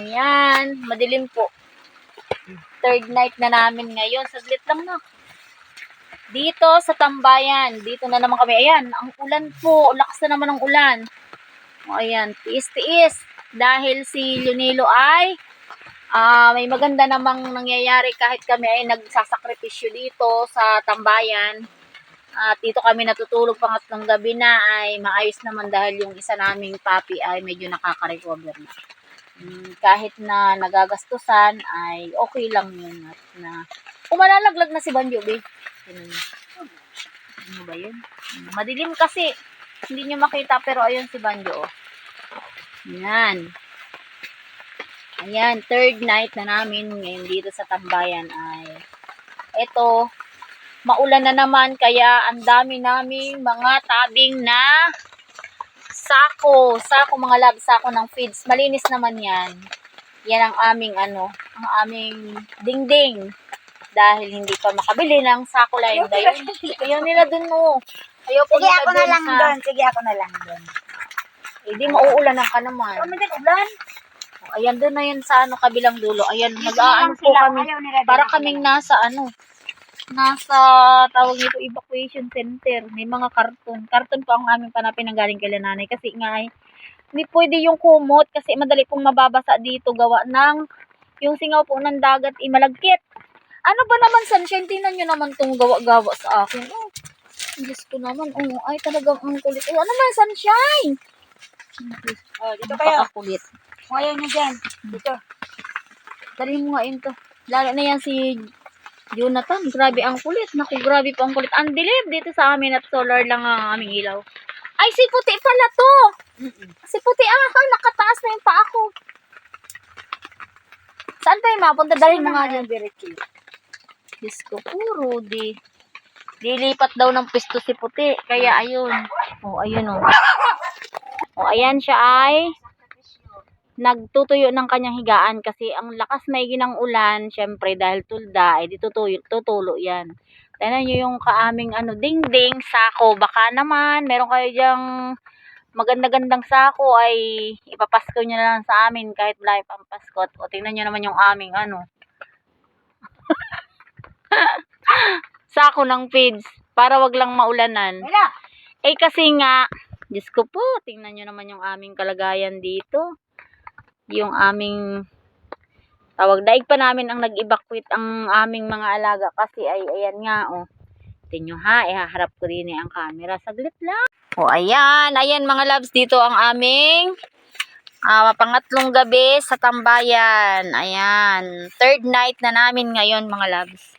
Ayan, madilim po. Third night na namin ngayon. Saglit lang na. Dito sa tambayan, dito na naman kami. Ayan, ang ulan po. Lakas na naman ang ulan. O, ayan, tiis-tiis. Dahil si Lunilo ay ah may maganda namang nangyayari kahit kami ay nagsasakripisyo dito sa tambayan. At dito kami natutulog pangatlong gabi na ay maayos naman dahil yung isa naming papi ay medyo nakaka-recover na. Mm, kahit na nagagastusan ay okay lang yun at na umalalaglag na si Banjo, niyo. Ano ba yun? Madilim kasi. Hindi niyo makita pero ayun si Banjo. Oh. Yan. Ayan, third night na namin ngayon dito sa Tambayan ay ito, maulan na naman kaya ang dami naming mga tabing na sako, sako mga lab, sako ng feeds. Malinis naman yan. Yan ang aming ano, ang aming dingding. Dahil hindi pa makabili ng sako line. Dahil ayaw nila dun mo. Ayaw po Sige, nila ako na dun lang sa- doon. Sige, ako na lang doon. Eh, di mauulanan ka naman. Oh, may ulan. Ayan, doon na yun sa ano, kabilang dulo. Ayan, lang po kami. Para kaming nasa ano, nasa tawag nito evacuation center. May mga karton. Karton po ang aming panapin ng galing kay nanay kasi nga ay hindi pwede yung kumot kasi madali pong mababasa dito gawa ng yung singaw po ng dagat ay malagkit. Ano ba naman sunshine? Tingnan nyo naman tong gawa-gawa sa akin. Oh, Diyos ko naman. Oh, ay talagang ang kulit. Oh, ano man sunshine? Oh, dito kayo. Napakakulit. Kung ayaw niyo dyan. Dito. Dali mo nga yun to. Lalo na yan si Jonathan. Grabe ang kulit. Naku, grabe po ang kulit. Ang dilim dito sa amin at solar lang ang aming ilaw. Ay, si puti pala to. Si puti ah, nakataas na yung paa ko. Saan tayo mapunta? Dali mo nga very cute. Diyos ko, puro di. Dilipat daw ng pisto si puti. Kaya ayun. O, ayun o. O, ayan siya ay nagtutuyo ng kanyang higaan kasi ang lakas maigi ng ulan, syempre dahil tulda, ay di tutuyo, tutulo yan. Tignan nyo yung kaaming ano, ding-ding, sako. Baka naman, meron kayo dyang maganda-gandang sako ay ipapasko nyo na lang sa amin kahit wala pang paskot. O tingnan nyo naman yung aming ano. sako ng feeds para wag lang maulanan. Wala. Eh kasi nga, Diyos ko po, tingnan nyo naman yung aming kalagayan dito. Yung aming tawag daig pa namin ang nag-evacuate ang aming mga alaga kasi ay ayan nga oh. Tingnan nyo ha, ihaharap ko din eh ang camera. Saglit lang. O ayan, ayan mga loves, dito ang aming ah, pangatlong gabi sa tambayan. Ayan, third night na namin ngayon mga loves.